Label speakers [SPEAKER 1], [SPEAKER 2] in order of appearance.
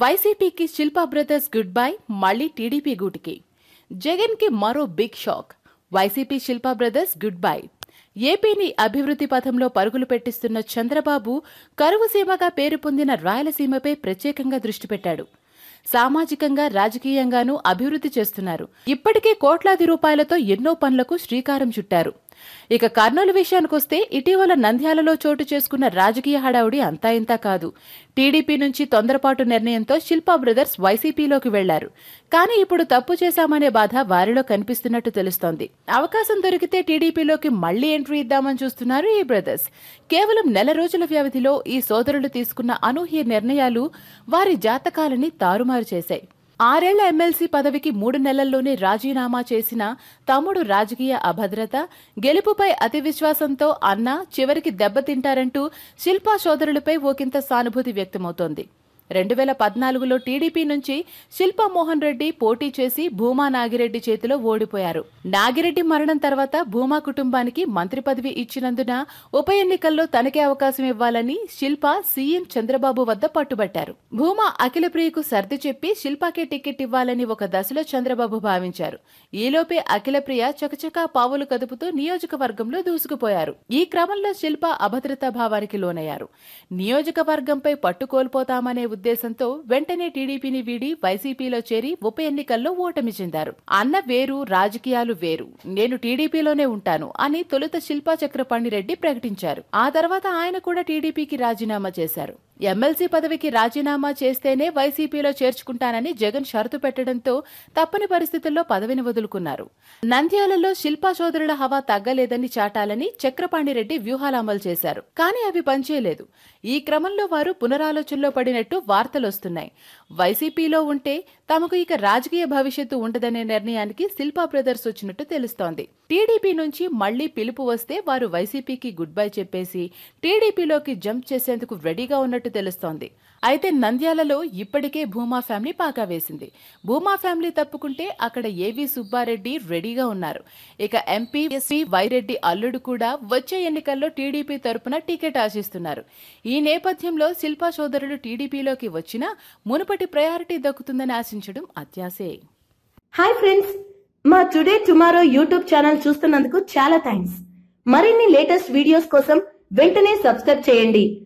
[SPEAKER 1] వైసీపీకి Shilpa brothers good bye మళ్ళీ TDP గూటికి. జగన్కి మరో big shock YCP Shilpa brothers good bye ఏపీని అభివృద్ధి పథంలో పరుగులు పెట్టిస్తున్న చంద్రబాబు కరువు సీమగా పేరు పొందిన రాయలసీమపై ప్రత్యేకంగా దృష్టి పెట్టాడు. సామాజికంగా రాజకీయంగానూ అభివృద్ధి చేస్తున్నారు. ఇప్పటికే కోట్లాది రూపాయలతో ఎన్నో పనులకు శ్రీకారం చుట్టారు. ఇక కర్నూలు విషయానికొస్తే ఇటీవల నంద్యాలలో చోటు చేసుకున్న రాజకీయ హడావుడి అంతా ఇంతా కాదు. టీడీపీ నుంచి తొందరపాటు నిర్ణయంతో శిల్పా బ్రదర్స్ వైసీపీలోకి వెళ్ళారు. కానీ ఇప్పుడు తప్పు చేశామనే బాధ వారిలో కనిపిస్తున్నట్టు తెలుస్తోంది. అవకాశం దొరికితే టీడీపీలోకి మళ్ళీ ఎంట్రీ ఇద్దామని చూస్తున్నారు ఈ బ్రదర్స్. కేవలం నెల రోజుల వ్యవధిలో ఈ సోదరులు తీసుకున్న అనూహ్య నిర్ణయాలు వారి జాతకాలని తారుమారు చేశాయి. ఆరేళ్ళ ఎమ్మెల్సీ పదవికి మూడు నెలల్లోనే రాజీనామా చేసిన తమ్ముడు రాజకీయ అభద్రత గెలుపుపై అతి విశ్వాసంతో అన్న చివరికి దెబ్బతింటారంటూ శిల్పా సోదరులపై ఓకింత సానుభూతి వ్యక్తమవుతోంది. రెండు వేల పద్నాలుగులో టీడీపీ నుంచి శిల్పా మోహన్ రెడ్డి పోటీ చేసి భూమా నాగిరెడ్డి చేతిలో ఓడిపోయారు. నాగిరెడ్డి మరణం తర్వాత భూమా కుటుంబానికి మంత్రి పదవి ఇచ్చినందున ఉప ఎన్నికల్లో తనకే అవకాశం ఇవ్వాలని శిల్ప సీఎం చంద్రబాబు వద్ద పట్టుబట్టారు. భూమా అఖిలప్రియకు సర్ది చెప్పి శిల్పాకే టికెట్ ఇవ్వాలని ఒక దశలో చంద్రబాబు భావించారు. ఈలోపే అఖిలప్రియ చకచకా పావులు కదుపుతూ నియోజకవర్గంలో దూసుకుపోయారు. ఈ క్రమంలో శిల్ప అభద్రతా భావానికి లోనయ్యారు. నియోజకవర్గంపై పట్టు కోల్పోతామనే ఉద్దేశంతో వెంటనే టీడీపీని వీడి వైసీపీలో చేరి ఉప ఎన్నికల్లో ఓటమి చెందారు. అన్న వేరు రాజకీయాలు వేరు. నేను టీడీపీలోనే ఉంటాను అని తొలుత శిల్పా చక్రపాణి రెడ్డి ప్రకటించారు. ఆ తర్వాత ఆయన కూడా టీడీపీకి రాజీనామా చేశారు. ఎమ్మెల్సీ పదవికి రాజీనామా చేస్తేనే వైసీపీలో చేర్చుకుంటానని జగన్ షరతు పెట్టడంతో తప్పని పరిస్థితుల్లో పదవిని వదులుకున్నారు. నంద్యాలలో శిల్పా సోదరుల హవా తగ్గలేదని చాటాలని చక్రపాణిరెడ్డి వ్యూహాలు అమలు చేశారు. కానీ అవి పనిచేయలేదు. ఈ క్రమంలో వారు పునరాలోచనలో పడినట్టు వార్తలొస్తున్నాయి వైసీపీలో ఉంటే తమకు ఇక రాజకీయ భవిష్యత్తు ఉండదనే నిర్ణయానికి శిల్పా బ్రదర్స్ వచ్చినట్టు తెలుస్తోంది. టీడీపీ నుంచి మళ్ళీ పిలుపు వస్తే వారు వైసీపీకి గుడ్ బై చెప్పేసి టీడీపీలోకి జంప్ చేసేందుకు రెడీగా ఉన్నట్టు తెలుస్తోంది. అయితే నంద్యాలలో ఇప్పటికే భూమా ఫ్యామిలీ పాకా వేసింది. భూమా ఫ్యామిలీ తప్పుకుంటే అక్కడ ఏవి సుబ్బారెడ్డి రెడీగా ఉన్నారు. ఇక ఎంపీ వైరెడ్డి అల్లుడు కూడా వచ్చే ఎన్నికల్లో టీడీపీ తరపున టికెట్ ఆశిస్తున్నారు. ఈ నేపథ్యంలో శిల్పా సోదరులు టీడీపీలోకి వచ్చినా మునుపటి ప్రయారిటీ దక్కుతుందని ఆశించడం అత్యాసే
[SPEAKER 2] హాయ్ ఫ్రెండ్స్. మా టుడే టుమారో యూట్యూబ్ ఛానల్ చూస్తున్నందుకు చాలా థ్యాంక్స్. మరిన్ని లేటెస్ట్ వీడియోస్ కోసం వెంటనే సబ్స్క్రైబ్ చేయండి.